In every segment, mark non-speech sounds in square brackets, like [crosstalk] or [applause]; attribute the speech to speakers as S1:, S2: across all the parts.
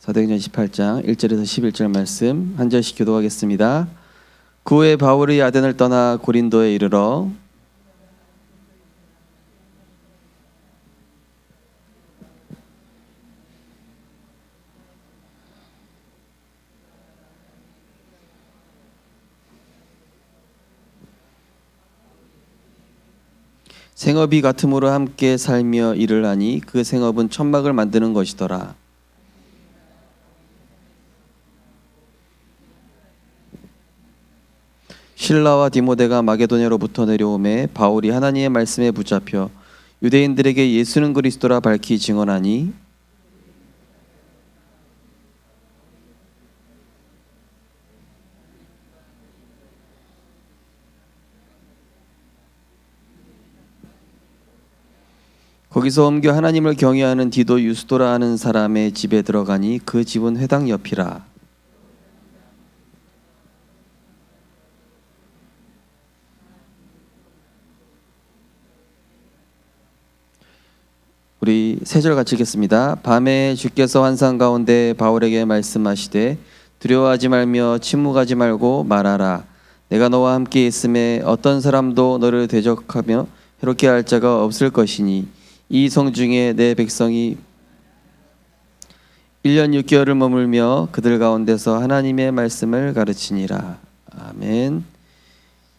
S1: 사도행전 18장 1절에서 11절 말씀 한 절씩 교도하겠습니다. 그 후에 바울이 아덴을 떠나 고린도에 이르러 생업이 같음으로 함께 살며 일을 하니 그 생업은 천막을 만드는 것이더라. 신라와 디모데가 마게도냐로부터 내려오매 바울이 하나님의 말씀에 붙잡혀 유대인들에게 예수는 그리스도라 밝히 증언하니 거기서 옮겨 하나님을 경외하는 디도 유스도라 하는 사람의 집에 들어가니 그 집은 회당 옆이라 우리 세 절 같이 읽겠습니다. 밤에 주께서 환상 가운데 바울에게 말씀하시되 두려워하지 말며 침묵하지 말고 말하라. 내가 너와 함께 있음에 어떤 사람도 너를 대적하며 해롭게 할 자가 없을 것이니 이 성 중에 내 백성이 1년 6개월을 머물며 그들 가운데서 하나님의 말씀을 가르치니라. 아멘.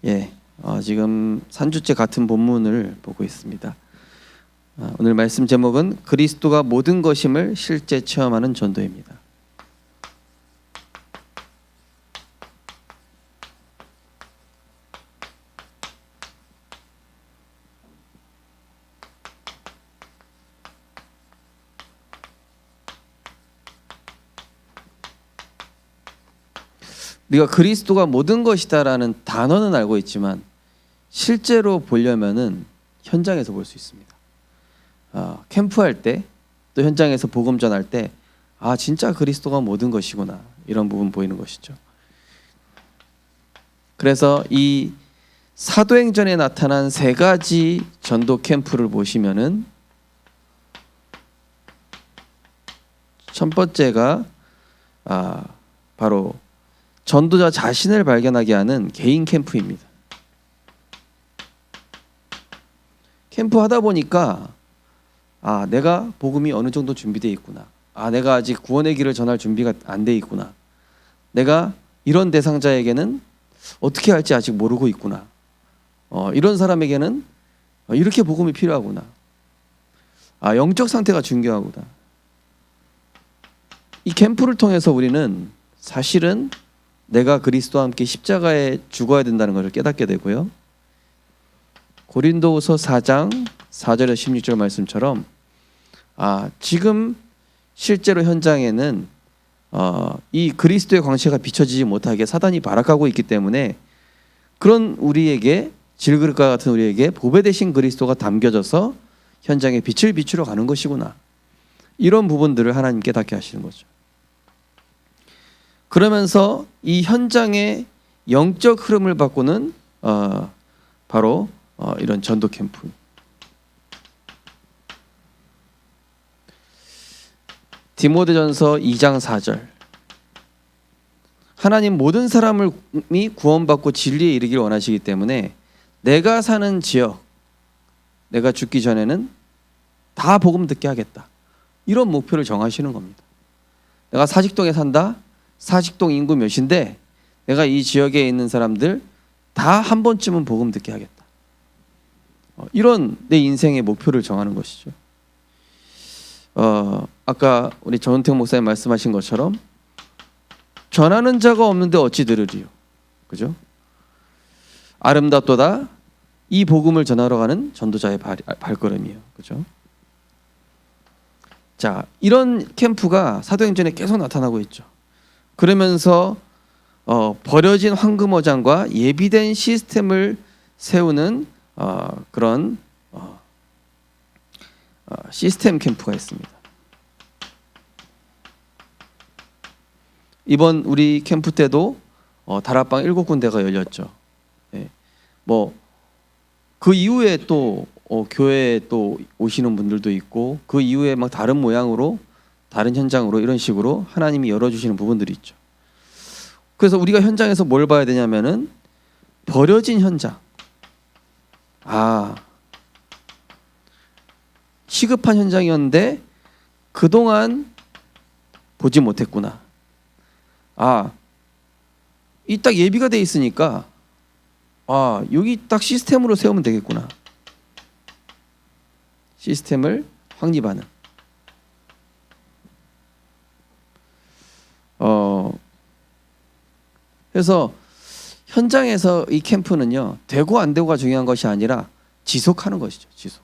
S1: 예, 어, 지금 산주째 같은 본문을 보고 있습니다. 아, 오늘 말씀 제목은 그리스도가 모든 것임을 실제 체험하는 전도입니다. 우리가 그리스도가 모든 것이다라는 단어는 알고 있지만 실제로 보려면은 현장에서 볼 수 있습니다. 어, 캠프할 때 또 현장에서 복음 전할 때 아 진짜 그리스도가 모든 것이구나 이런 부분 보이는 것이죠. 그래서 이 사도행전에 나타난 세 가지 전도 캠프를 보시면은 첫 번째가 아 바로 전도자 자신을 발견하게 하는 개인 캠프입니다. 캠프 하다 보니까 아 내가 복음이 어느 정도 준비되어 있구나. 아 내가 아직 구원의 길을 전할 준비가 안 돼 있구나. 내가 이런 대상자에게는 어떻게 할지 아직 모르고 있구나. 어, 이런 사람에게는 어, 이렇게 복음이 필요하구나. 아 영적 상태가 중요하구나. 이 캠프를 통해서 우리는 사실은 내가 그리스도와 함께 십자가에 죽어야 된다는 것을 깨닫게 되고요. 고린도후서 4장 4절에서 16절 말씀처럼 아 지금 실제로 현장에는 어, 이 그리스도의 광채가 비춰지지 못하게 사단이 발악하고 있기 때문에 그런 우리에게 질그릇과 같은 우리에게 보배 대신 그리스도가 담겨져서 현장에 빛을 비추러 가는 것이구나 이런 부분들을 하나님께 닿게 하시는 거죠. 그러면서 이 현장의 영적 흐름을 바꾸는 어, 바로 어, 이런 전도 캠프. 디모데전서 2장 4절. 하나님 모든 사람을 이 구원받고 진리에 이르길 원하시기 때문에 내가 사는 지역, 내가 죽기 전에는 다 복음 듣게 하겠다. 이런 목표를 정하시는 겁니다. 내가 사직동에 산다. 사직동 인구 몇인데 내가 이 지역에 있는 사람들 다 한 번쯤은 복음 듣게 하겠다. 어, 이런 내 인생의 목표를 정하는 것이죠. 어, 아까 우리 전은택 목사님 말씀하신 것처럼 전하는 자가 없는데 어찌 들으리요. 그죠? 아름답도다 이 복음을 전하러 가는 전도자의 발, 발걸음이에요. 그죠? 자, 이런 캠프가 사도행전에 계속 나타나고 있죠. 그러면서 어, 버려진 황금어장과 예비된 시스템을 세우는 어, 그런 어, 어, 시스템 캠프가 있습니다. 이번 우리 캠프 때도 어, 다락방 일곱 군데가 열렸죠. 예. 뭐그 이후에 또 어, 교회에 또 오시는 분들도 있고 그 이후에 막 다른 모양으로 다른 현장으로 이런 식으로 하나님이 열어주시는 부분들이 있죠. 그래서 우리가 현장에서 뭘 봐야 되냐면은 버려진 현장. 아, 시급한 현장이었는데 그동안 보지 못했구나. 아, 이 딱 예비가 돼 있으니까 아, 여기 딱 시스템으로 세우면 되겠구나. 시스템을 확립하는. 어, 그래서 현장에서 이 캠프는요 되고 안 되고가 중요한 것이 아니라 지속하는 것이죠 지속.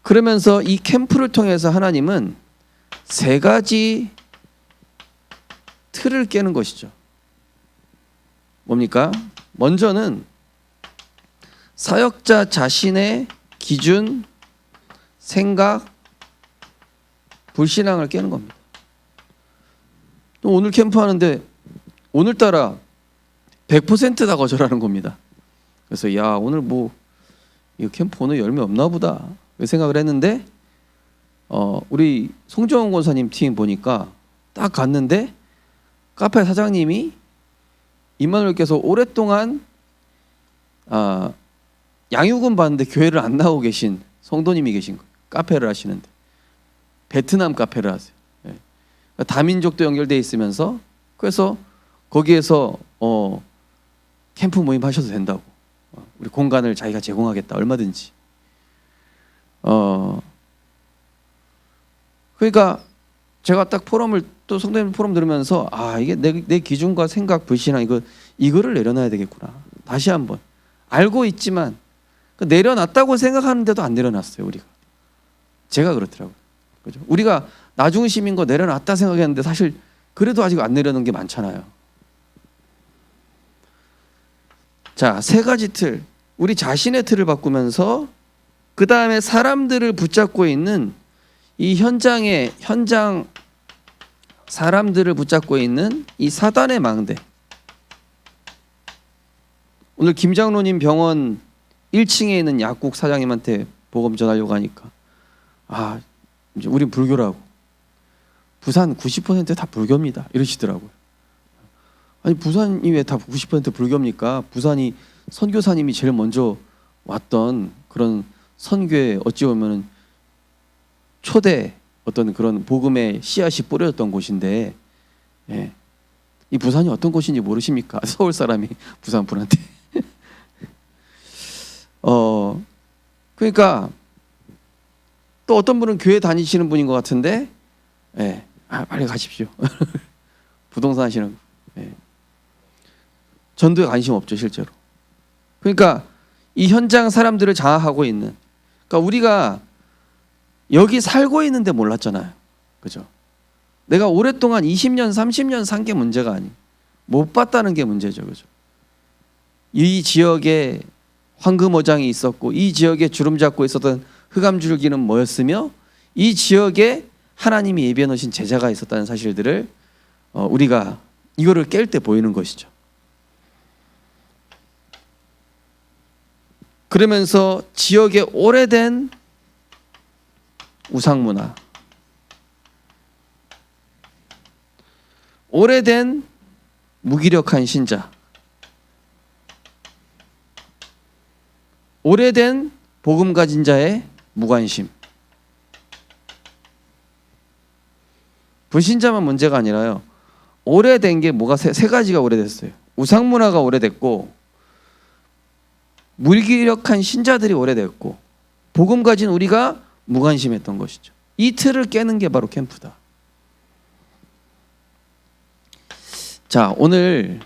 S1: 그러면서 이 캠프를 통해서 하나님은 세 가지 틀을 깨는 것이죠. 뭡니까? 먼저는 사역자 자신의 기준, 생각, 불신앙을 깨는 겁니다. 또 오늘 캠프 하는데 오늘따라 100%다 거절하는 겁니다. 그래서 야 오늘 뭐 이거 캠프 오늘 열매 없나 보다 그 생각을 했는데 어 우리 송정원 권사님 팀 보니까 딱 갔는데 카페 사장님이 임마누엘께서 오랫동안 아 양육은 받는데 교회를 안 나오고 계신 성도님이 계신 거예요. 카페를 하시는데 베트남 카페를 하세요. 예. 다민족도 연결돼 있으면서 그래서 거기에서 어 캠프 모임 하셔도 된다고 어, 우리 공간을 자기가 제공하겠다 얼마든지 어 그러니까 제가 딱 포럼을 또 성도님 포럼 들으면서 아 이게 내, 내 기준과 생각 불신앙 이거 이거를 내려놔야 되겠구나. 다시 한번. 알고 있지만 그 내려놨다고 생각하는데도 안 내려놨어요 우리가. 제가 그렇더라고요. 그죠? 우리가 나중심인 거 내려놨다 생각했는데 사실 그래도 아직 안 내려놓은 게 많잖아요. 자 세 가지 틀. 우리 자신의 틀을 바꾸면서 그 다음에 사람들을 붙잡고 있는 이 현장의 현장 사람들을 붙잡고 있는 이 사단의 망대. 오늘 김장로님 병원 1층에 있는 약국 사장님한테 보험 전하려고 하니까 아 이제 우린 불교라고 부산 90%다 불교입니다 이러시더라고요. 아니 부산이 왜 다 90% 불교입니까? 부산이 선교사님이 제일 먼저 왔던 그런 선교에 어찌 보면은 초대 어떤 그런 복음의 씨앗이 뿌려졌던 곳인데 예. 이 부산이 어떤 곳인지 모르십니까? [laughs] 서울 사람이 부산 분한테 [laughs] 어 그러니까 또 어떤 분은 교회 다니시는 분인 것 같은데 예. 아, 빨리 가십시오 [laughs] 부동산 하시는 예. 전도에 관심 없죠 실제로 그러니까 이 현장 사람들을 장악하고 있는 그러니까 우리가 여기 살고 있는데 몰랐잖아요. 그죠? 내가 오랫동안 20년, 30년 산 게 문제가 아니. 못 봤다는 게 문제죠. 그죠? 이 지역에 황금어장이 있었고 이 지역에 주름 잡고 있었던 흑암줄기는 뭐였으며 이 지역에 하나님이 예비해 놓으신 제자가 있었다는 사실들을 어, 우리가 이거를 깰 때 보이는 것이죠. 그러면서 지역의 오래된 우상 문화, 오래된 무기력한 신자, 오래된 복음 가진 자의 무관심. 불신자만 문제가 아니라요. 오래된 게 뭐가 세, 세 가지가 오래됐어요. 우상 문화가 오래됐고 무기력한 신자들이 오래됐고 복음 가진 우리가 무관심했던 것이죠. 이 틀을 깨는 게 바로 캠프다. 자, 오늘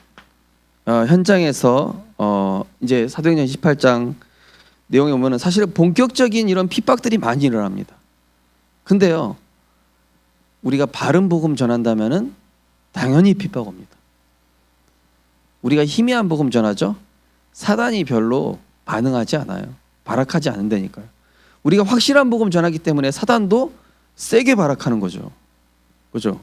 S1: 어, 현장에서 어, 이제 사도행전 18장 내용에 보면은 사실은 본격적인 이런 핍박들이 많이 일어납니다. 근데요, 우리가 바른 복음 전한다면은 당연히 핍박 옵니다. 우리가 희미한 복음 전하죠. 사단이 별로 반응하지 않아요. 발악하지 않는다니까요. 우리가 확실한 복음 전하기 때문에 사단도 세게 발악하는 거죠. 그죠?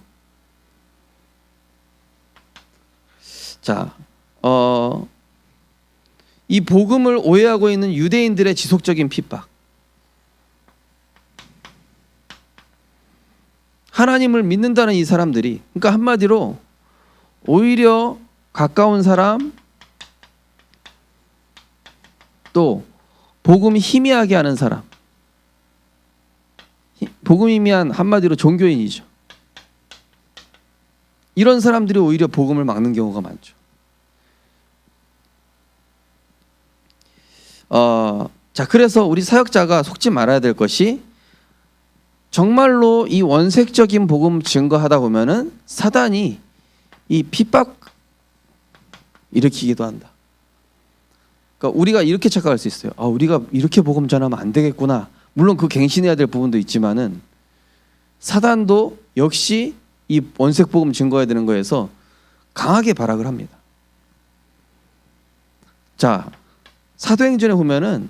S1: 자, 어, 이 복음을 오해하고 있는 유대인들의 지속적인 핍박. 하나님을 믿는다는 이 사람들이 그러니까 한마디로 오히려 가까운 사람 또 복음 희미하게 하는 사람 히- 복음 희미한 한마디로 종교인이죠. 이런 사람들이 오히려 복음을 막는 경우가 많죠. 어, 자 그래서 우리 사역자가 속지 말아야 될 것이 정말로 이 원색적인 복음 증거하다 보면은 사단이 이 핍박 일으키기도 한다. 그러니까 우리가 이렇게 착각할 수 있어요. 아, 우리가 이렇게 복음 전하면 안 되겠구나. 물론 그 갱신해야 될 부분도 있지만은 사단도 역시 이 원색 복음 증거해야 되는 거에서 강하게 발악을 합니다. 자, 사도행전에 보면은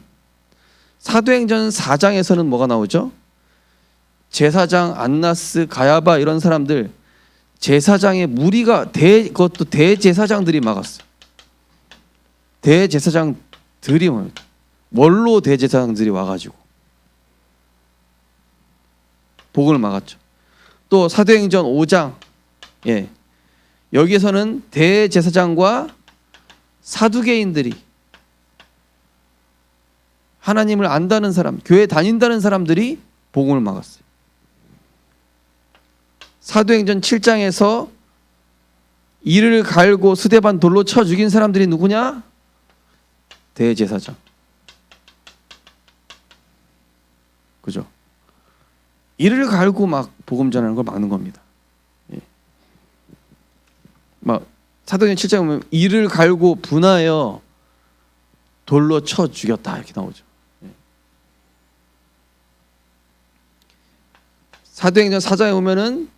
S1: 사도행전 4장에서는 뭐가 나오죠? 제사장 안나스 가야바 이런 사람들 제사장의 무리가 대 그것도 대제사장들이 막았어요. 대제사장들이 뭡니까? 원로 대제사장들이 와가지고 복을 막았죠. 또 사도행전 5장 예 여기에서는 대제사장과 사두개인들이 하나님을 안다는 사람, 교회 다닌다는 사람들이 복음을 막았어요. 사도행전 7장에서 이를 갈고 수대반 돌로 쳐 죽인 사람들이 누구냐? 대제사장. 그죠? 이를 갈고 막 복음 전하는 걸 막는 겁니다. 예. 막 사도행전 7장에 보면 이를 갈고 분하여 돌로 쳐 죽였다 이렇게 나오죠. 예. 사도행전 4장에 보면은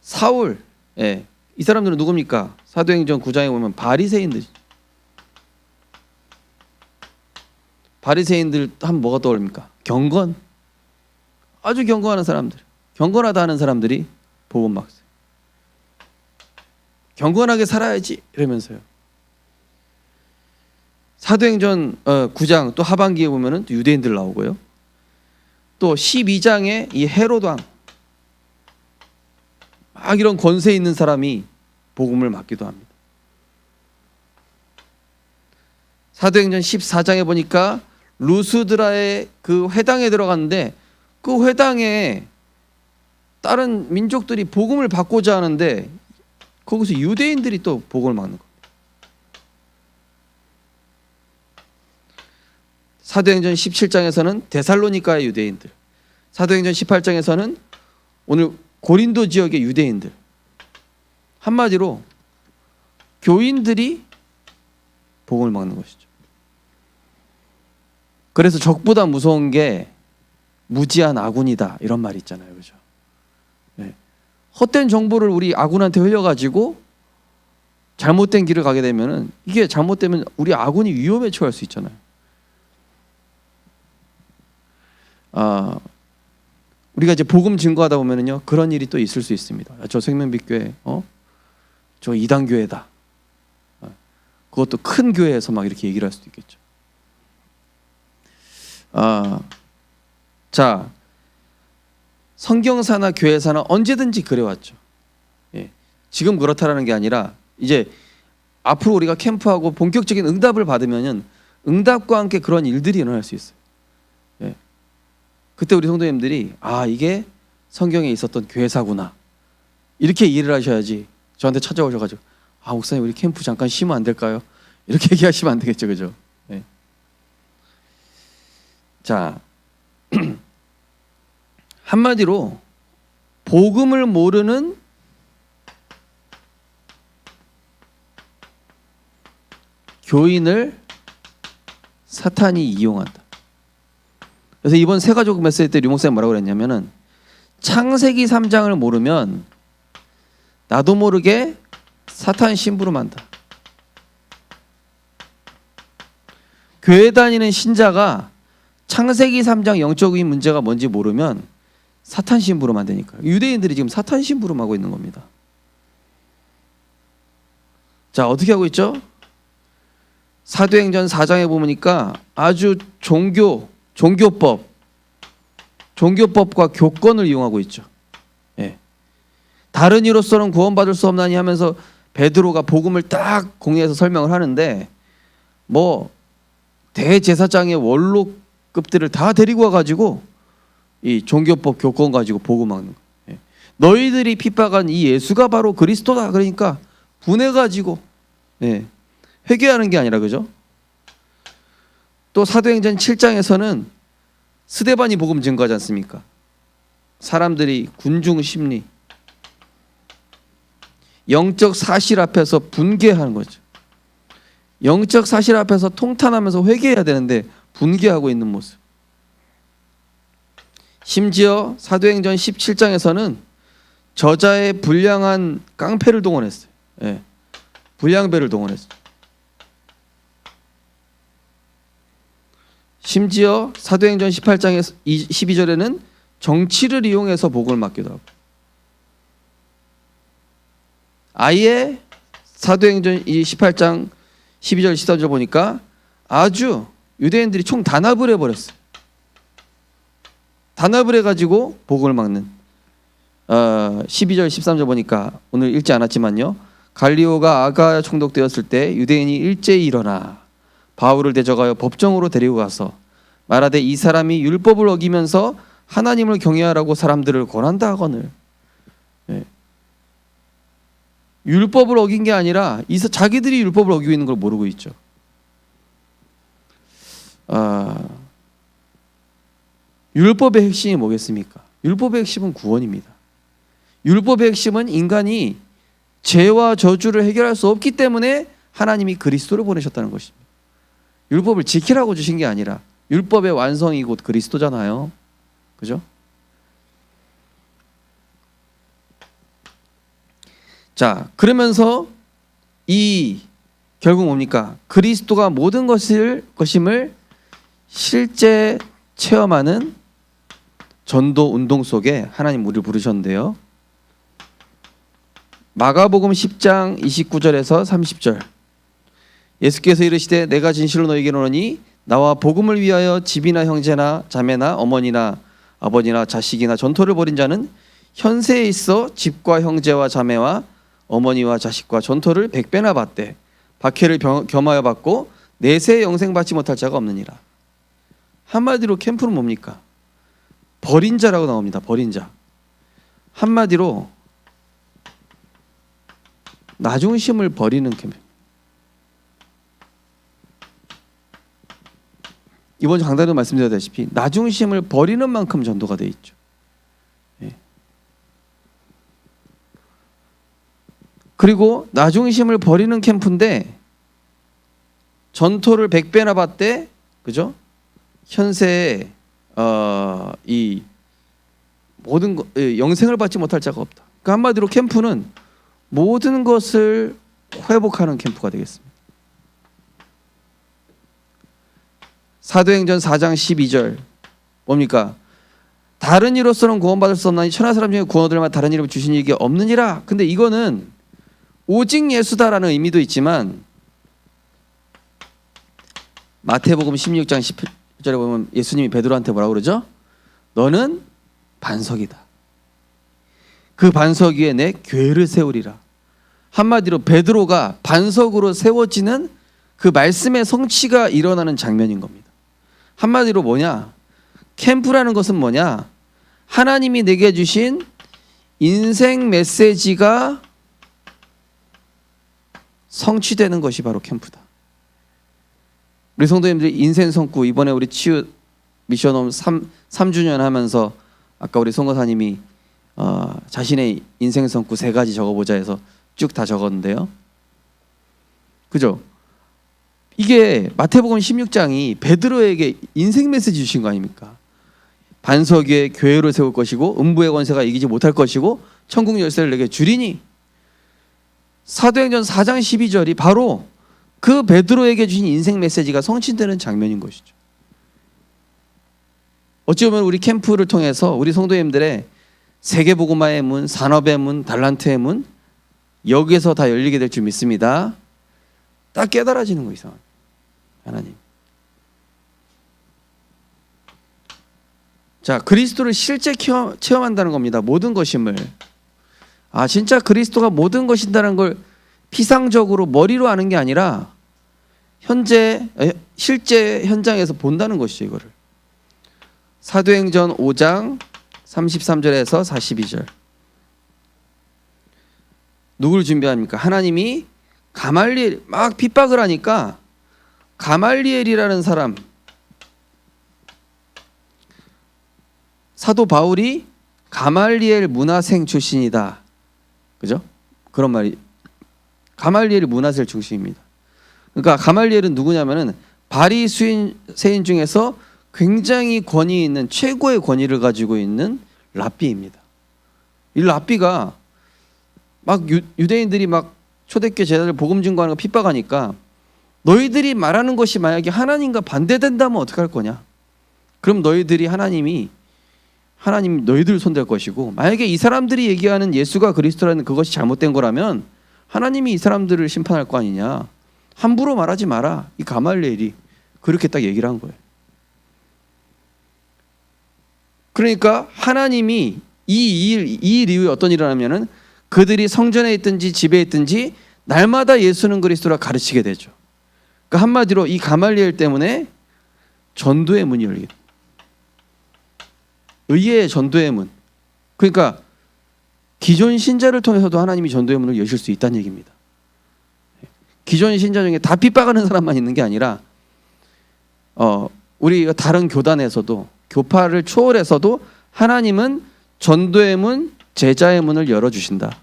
S1: 사울, 예. 이 사람들은 누굽니까? 사도행전 9장에 보면 바리새인들. 바리새인들 하면 뭐가 떠오릅니까? 경건. 아주 경건하는 사람들. 경건하다 하는 사람들이 복음 막어요 경건하게 살아야지 이러면서요. 사도행전 어, 9장 또 하반기에 보면은 또 유대인들 나오고요. 또 12장에 이 헤로드 왕막 이런 권세 있는 사람이 복음을 맡기도 합니다. 사도행전 14장에 보니까 루스드라의 그 회당에 들어갔는데 그 회당에 다른 민족들이 복음을 받고자 하는데 거기서 유대인들이 또 복음을 막는 거예요. 사도행전 17장에서는 데살로니카의 유대인들, 사도행전 18장에서는 오늘 고린도 지역의 유대인들. 한마디로 교인들이 복음을 막는 것이죠. 그래서 적보다 무서운 게 무지한 아군이다 이런 말이 있잖아요, 그죠? 네. 헛된 정보를 우리 아군한테 흘려가지고 잘못된 길을 가게 되면은 이게 잘못되면 우리 아군이 위험에 처할 수 있잖아요. 아 우리가 이제 복음 증거하다 보면은요 그런 일이 또 있을 수 있습니다. 아, 저 생명빛교회, 어, 저 이단 교회다. 어, 그것도 큰 교회에서 막 이렇게 얘기를 할 수도 있겠죠. 아, 자 성경사나 교회사나 언제든지 그래왔죠. 예, 지금 그렇다라는 게 아니라 이제 앞으로 우리가 캠프하고 본격적인 응답을 받으면은 응답과 함께 그런 일들이 일어날 수 있어요. 예. 그때 우리 성도님들이 아 이게 성경에 있었던 교회사구나 이렇게 이해를 하셔야지 저한테 찾아오셔가지고 아 목사님 우리 캠프 잠깐 쉬면 안 될까요? 이렇게 [laughs] 얘기하시면 안 되겠죠, 그죠? 네. 자 [clears throat] 한마디로 복음을 모르는 교인을 사탄이 이용한다. 그래서 이번 세 가족 메시지 때 류목사님 뭐라고 그랬냐면은 창세기 3장을 모르면 나도 모르게 사탄 심부름한다. 교회 다니는 신자가 창세기 3장 영적인 문제가 뭔지 모르면 사탄 심부름 안 되니까 유대인들이 지금 사탄 심부름 하고 있는 겁니다. 자 어떻게 하고 있죠? 사도행전 4장에 보니까 아주 종교 종교법 종교법과 교권을 이용하고 있죠. 예. 다른 이로서는 구원받을 수 없나니 하면서 베드로가 복음을 딱 공의해서 설명을 하는데 뭐 대제사장의 원로급들을 다 데리고 와가지고 이 종교법 교권 가지고 보고 막는 거. 예. 너희들이 핍박한 이 예수가 바로 그리스도다. 그러니까 분해 가지고 예. 회개하는 게 아니라 그죠? 또 사도행전 7장에서는 스데반이 복음 증거하지 않습니까? 사람들이 군중 심리, 영적 사실 앞에서 분개하는 거죠. 영적 사실 앞에서 통탄하면서 회개해야 되는데 분개하고 있는 모습. 심지어 사도행전 17장에서는 저자의 불량한 깡패를 동원했어요. 예. 불량배를 동원했어요. 심지어 사도행전 18장에 12절에는 정치를 이용해서 복을 맡기도 하고 아예 사도행전 이 18장 12절 14절 보니까 아주 유대인들이 총 단합을 해버렸어요. 단합을 해가지고 복을 막는 어, 12절 13절 보니까 오늘 읽지 않았지만요. 갈리오가 아가 총독 되었을 때 유대인이 일제히 일어나 바울을 대적하여 법정으로 데리고 가서 말하되 이 사람이 율법을 어기면서 하나님을 경외하라고 사람들을 권한다 하거늘 예. 율법을 어긴 게 아니라 이 사- 자기들이 율법을 어기고 있는 걸 모르고 있죠. 아, 율법의 핵심이 뭐겠습니까? 율법의 핵심은 구원입니다. 율법의 핵심은 인간이 죄와 저주를 해결할 수 없기 때문에 하나님이 그리스도를 보내셨다는 것입니다. 율법을 지키라고 주신 게 아니라 율법의 완성이 곧 그리스도잖아요. 그죠? 자, 그러면서 이 결국 뭡니까? 그리스도가 모든 것을 것임을 실제 체험하는 전도 운동 속에 하나님 우리를 부르셨는데요. 마가복음 10장 29절에서 30절. 예수께서 이르시되 내가 진실로 너희에게 이르노니 나와 복음을 위하여 집이나 형제나 자매나 어머니나 아버지나 자식이나 전토를 벌인 자는 현세에 있어 집과 형제와 자매와 어머니와 자식과 전토를 백배나 받되 박해를 병- 겸하여 받고 내세 영생 받지 못할 자가 없느니라. 한마디로 캠프는 뭡니까? 버린 자라고 나옵니다. 버린 자. 한마디로 나중심을 버리는 캠프. 이번 주 강단에도 말씀드렸다시피 나중심을 버리는 만큼 전도가 돼 있죠. 예. 그리고 나중심을 버리는 캠프인데 전토를 100배나 받되 그죠? 현세에 어, 이 모든 거, 예, 영생을 받지 못할 자가 없다. 그러니까 한마디로 캠프는 모든 것을 회복하는 캠프가 되겠습니다. 사도행전 4장 12절 뭡니까? 다른 이로서는 구원받을 수 없나니 천하 사람 중에 구원 얻을만 다른 이름을 주신 이게 없느니라. 근데 이거는 오직 예수다라는 의미도 있지만 마태복음 16장 10 절에 보면 예수님이 베드로한테 뭐라고 그러죠? 너는 반석이다. 그 반석 위에 내 교회를 세우리라. 한마디로 베드로가 반석으로 세워지는 그 말씀의 성취가 일어나는 장면인 겁니다. 한마디로 뭐냐? 캠프라는 것은 뭐냐? 하나님이 내게 주신 인생 메시지가 성취되는 것이 바로 캠프다. 우리 성도님들 인생 성구 이번에 우리 치유 미션홈 3, 3주년 하면서 아까 우리 송거사님이 어, 자신의 인생 성구 세 가지 적어보자 해서 쭉 다 적었는데요. 그죠? 이게 마태복음 16장이 베드로에게 인생 메시지 주신 거 아닙니까? 반석 위에 교회를 세울 것이고 음부의 권세가 이기지 못할 것이고 천국 열쇠를 내게 주리니 사도행전 4장 12절이 바로 그 베드로에게 주신 인생 메시지가 성취되는 장면인 것이죠. 어찌 보면 우리 캠프를 통해서 우리 성도님들의 세계복음화의 문, 산업의 문, 달란트의 문 여기에서 다 열리게 될 줄 믿습니다. 딱 깨달아지는 거 이상. 하나님. 자 그리스도를 실제 체험, 체험한다는 겁니다. 모든 것임을 아 진짜 그리스도가 모든 것인다는 걸 피상적으로 머리로 아는 게 아니라 현재 에, 실제 현장에서 본다는 것이죠 이거를 사도행전 5장 33절에서 42절 누구를 준비합니까? 하나님이 가말리엘 막 핍박을 하니까 가말리엘이라는 사람 사도 바울이 가말리엘 문화생 출신이다. 그죠? 그런 말이 가말리엘이 문화생 출신입니다. 그러니까 가말리엘은 누구냐면은 바리 수인 세인 중에서 굉장히 권위 있는 최고의 권위를 가지고 있는 랍비입니다. 이 랍비가 막 유, 유대인들이 막 초대교회 제자들 복음 증거하는 거 핍박하니까 너희들이 말하는 것이 만약에 하나님과 반대된다면 어떡할 거냐? 그럼 너희들이 하나님이 하나님 너희들 손댈 것이고 만약에 이 사람들이 얘기하는 예수가 그리스도라는 그것이 잘못된 거라면 하나님이 이 사람들을 심판할 거 아니냐? 함부로 말하지 마라. 이 가말리엘이 그렇게 딱 얘기를 한 거예요. 그러니까 하나님이 이 일, 이 이후에 어떤 일을 하면은 그들이 성전에 있든지 집에 있든지 날마다 예수는 그리스도라 가르치게 되죠. 그러니까 한마디로 이 가말리엘 때문에 전도의 문이 열리게. 의의 전도의 문. 그러니까 기존 신자를 통해서도 하나님이 전도의 문을 여실 수 있다는 얘기입니다. 기존 신자 중에 다 핍박하는 사람만 있는 게 아니라 어 우리 다른 교단에서도 교파를 초월해서도 하나님은 전도의 문, 제자의 문을 열어 주신다.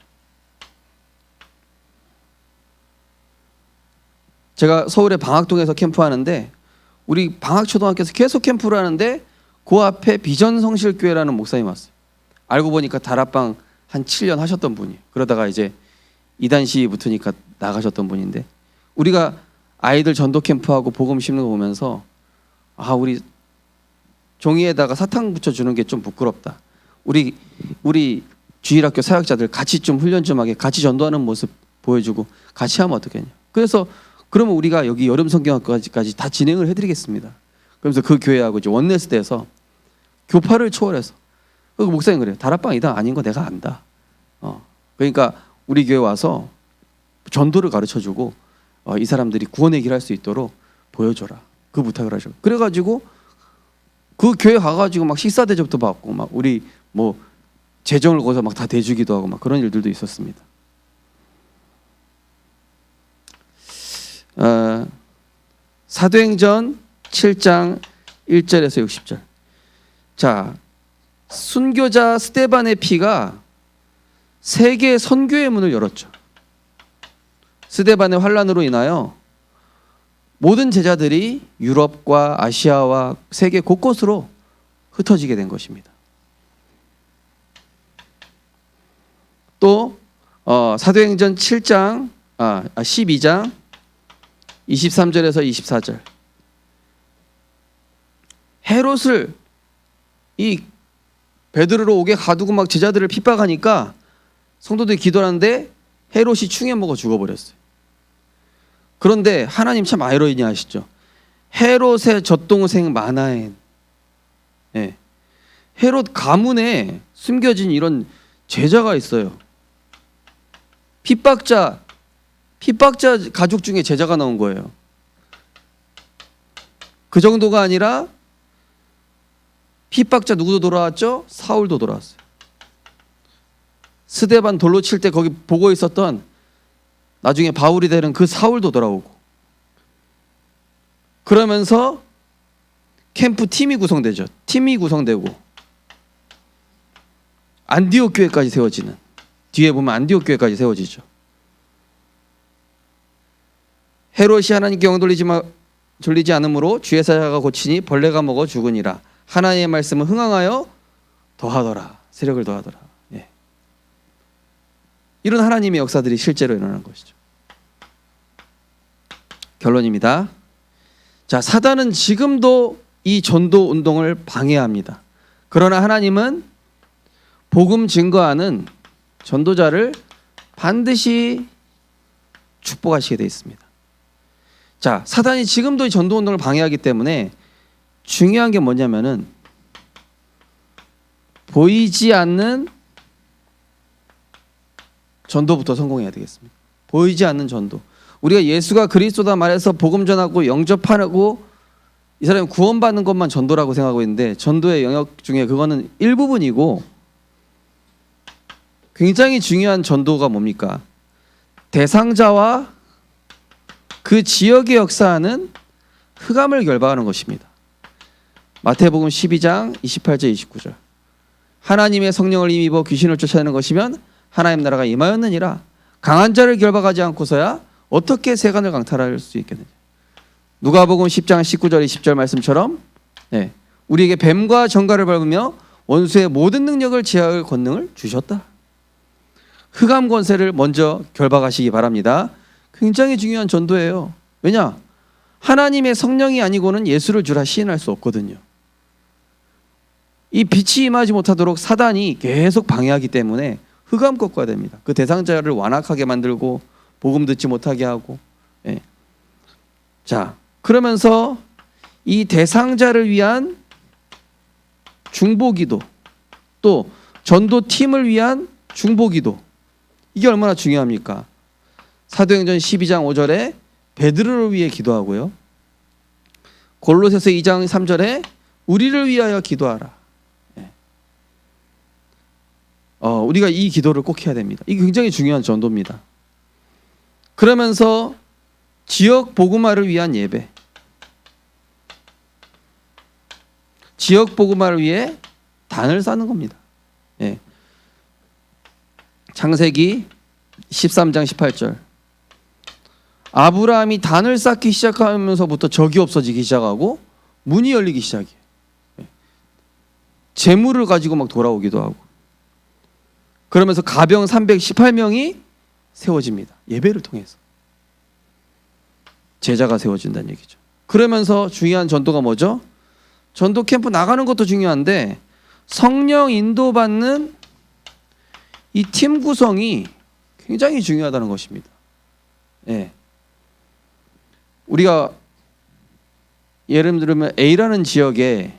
S1: 제가 서울의 방학동에서 캠프하는데 우리 방학초등학교에서 계속 캠프를 하는데 그 앞에 비전성실교회라는 목사님 왔어요. 알고 보니까 다락방 한 7년 하셨던 분이. 그러다가 이제 이단시 붙으니까 나가셨던 분인데 우리가 아이들 전도 캠프하고 복음 심는 거 보면서 아 우리 종이에다가 사탕 붙여 주는 게 좀 부끄럽다. 우리 우리 주일학교 사역자들 같이 좀 훈련 좀 하게 같이 전도하는 모습 보여주고 같이 하면 어떻겠냐. 그래서 그러면 우리가 여기 여름 성경학까지 다 진행을 해드리겠습니다. 그러면서 그 교회하고 이제 원네스대에서 교파를 초월해서 그 목사님 그래요. 다락방이다 아닌 거 내가 안다. 어 그러니까 우리 교회 와서 전도를 가르쳐 주고 어, 이 사람들이 구원의 길 할 수 있도록 보여줘라. 그 부탁을 하셔. 그래가지고 그 교회 가가지고 막 식사 대접도 받고 막 우리 뭐 재정을 거기서 막 다 대주기도 하고 막 그런 일들도 있었습니다. 어, 사도행전 7장 1절에서 60절. 자, 순교자 스테반의 피가 세계 선교의 문을 열었죠. 스데반의 환란으로 인하여 모든 제자들이 유럽과 아시아와 세계 곳곳으로 흩어지게 된 것입니다. 또 어, 사도행전 7장 아 12장 23절에서 24절 헤롯을 이 베드로로 오게 가두고 막 제자들을 핍박하니까 성도들이 기도하는데 헤롯이 충에 먹어 죽어버렸어요. 그런데 하나님 참 아이러니 하시죠. 헤롯의 젖동생 마나엔, 예. 헤롯 가문에 숨겨진 이런 제자가 있어요. 핍박자, 핍박자 가족 중에 제자가 나온 거예요. 그 정도가 아니라 핍박자 누구도 돌아왔죠? 사울도 돌아왔어요. 스데반 돌로 칠 때 거기 보고 있었던 나중에 바울이 되는 그 사울도 돌아오고 그러면서 캠프 팀이 구성되죠. 팀이 구성되고 안디옥 교회까지 세워지는 뒤에 보면 안디옥 교회까지 세워지죠. 헤롯이 하나님께 영 돌리지 마 졸리지 않으므로 주의 사자가 고치니 벌레가 먹어 죽으니라. 하나님의 말씀은 흥황하여 더하더라. 세력을 더하더라. 예. 이런 하나님의 역사들이 실제로 일어나는 것이죠. 결론입니다. 자, 사단은 지금도 이 전도 운동을 방해합니다. 그러나 하나님은 복음 증거하는 전도자를 반드시 축복하시게 되어 있습니다. 자, 사단이 지금도 이 전도 운동을 방해하기 때문에 중요한 게 뭐냐면은 보이지 않는 전도부터 성공해야 되겠습니다. 보이지 않는 전도. 우리가 예수가 그리스도다 말해서 복음 전하고 영접하고 이 사람이 구원받는 것만 전도라고 생각하고 있는데 전도의 영역 중에 그거는 일부분이고 굉장히 중요한 전도가 뭡니까? 대상자와 그 지역의 역사하는 흑암을 결박하는 것입니다. 마태복음 12장 28절 29절. 하나님의 성령을 힘입어 귀신을 쫓아내는 것이면 하나님 나라가 임하였느니라. 강한 자를 결박하지 않고서야 어떻게 세간을 강탈할 수 있겠느냐. 누가복음 10장 19절 20절 말씀처럼 네, 우리에게 뱀과 정갈을 밟으며 원수의 모든 능력을 제할 권능을 주셨다. 흑암 권세를 먼저 결박하시기 바랍니다. 굉장히 중요한 전도예요. 왜냐? 하나님의 성령이 아니고는 예수를 주라 시인할 수 없거든요. 이 빛이 임하지 못하도록 사단이 계속 방해하기 때문에 흑암 꺾어야 됩니다. 그 대상자를 완악하게 만들고 복음 듣지 못하게 하고. 예. 자, 그러면서 이 대상자를 위한 중보기도 또 전도 팀을 위한 중보기도 이게 얼마나 중요합니까? 사도행전 12장 5절에 베드로를 위해 기도하고요. 골로새서 2장 3절에 우리를 위하여 기도하라. 예. 어, 우리가 이 기도를 꼭 해야 됩니다. 이게 굉장히 중요한 전도입니다. 그러면서 지역 복음화를 위한 예배, 지역 복음화를 위해 단을 쌓는 겁니다. 예. 창세기 13장 18절. 아브라함이 단을 쌓기 시작하면서부터 적이 없어지기 시작하고 문이 열리기 시작해요. 예. 재물을 가지고 막 돌아오기도 하고. 그러면서 가병 318명이 세워집니다. 예배를 통해서. 제자가 세워진다는 얘기죠. 그러면서 중요한 전도가 뭐죠? 전도 캠프 나가는 것도 중요한데 성령 인도받는 이 팀 구성이 굉장히 중요하다는 것입니다. 예. 우리가 예를 들면 A라는 지역에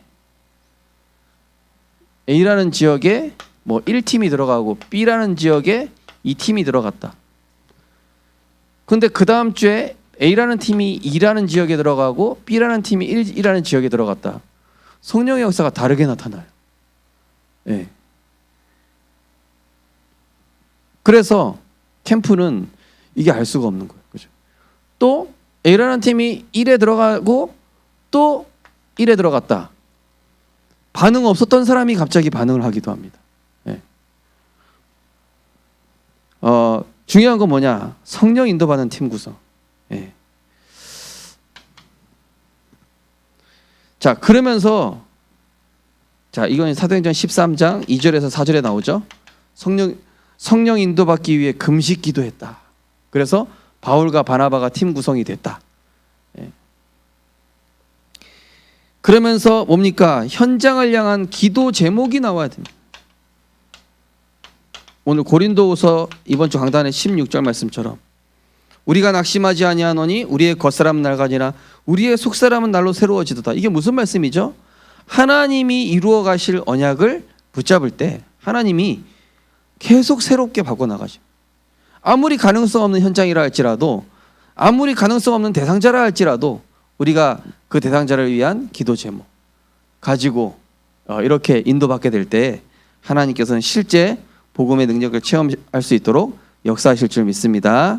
S1: A라는 지역에 뭐 1팀이 들어가고 B라는 지역에 2팀이 들어갔다. 근데 그 다음 주에 A라는 팀이 2라는 지역에 들어가고 B라는 팀이 1, 1라는 지역에 들어갔다. 성령의 역사가 다르게 나타나요. 예. 그래서 캠프는 이게 알 수가 없는 거예요. 그죠? 또 A라는 팀이 1에 들어가고 또 1에 들어갔다. 반응 없었던 사람이 갑자기 반응을 하기도 합니다. 예. 어, 중요한 건 뭐냐? 성령 인도받는 팀 구성. 예. 자, 그러면서 자, 이건 사도행전 13장 2절에서 4절에 나오죠. 성령 성령 인도받기 위해 금식 기도했다. 그래서 바울과 바나바가 팀 구성이 됐다. 예. 그러면서 뭡니까? 현장을 향한 기도 제목이 나와야 됩니다. 오늘 고린도후서 이번 주 강단의 16절 말씀처럼 우리가 낙심하지 아니하노니 우리의 겉사람은 낡아지나 우리의 속사람은 날로 새로워지도다. 이게 무슨 말씀이죠? 하나님이 이루어 가실 언약을 붙잡을 때 하나님이 계속 새롭게 바꿔 나가죠. 아무리 가능성 없는 현장이라 할지라도 아무리 가능성 없는 대상자라 할지라도 우리가 그 대상자를 위한 기도 제목 가지고 어, 이렇게 인도받게 될 때 하나님께서는 실제 복음의 능력을 체험할 수 있도록 역사하실 줄 믿습니다.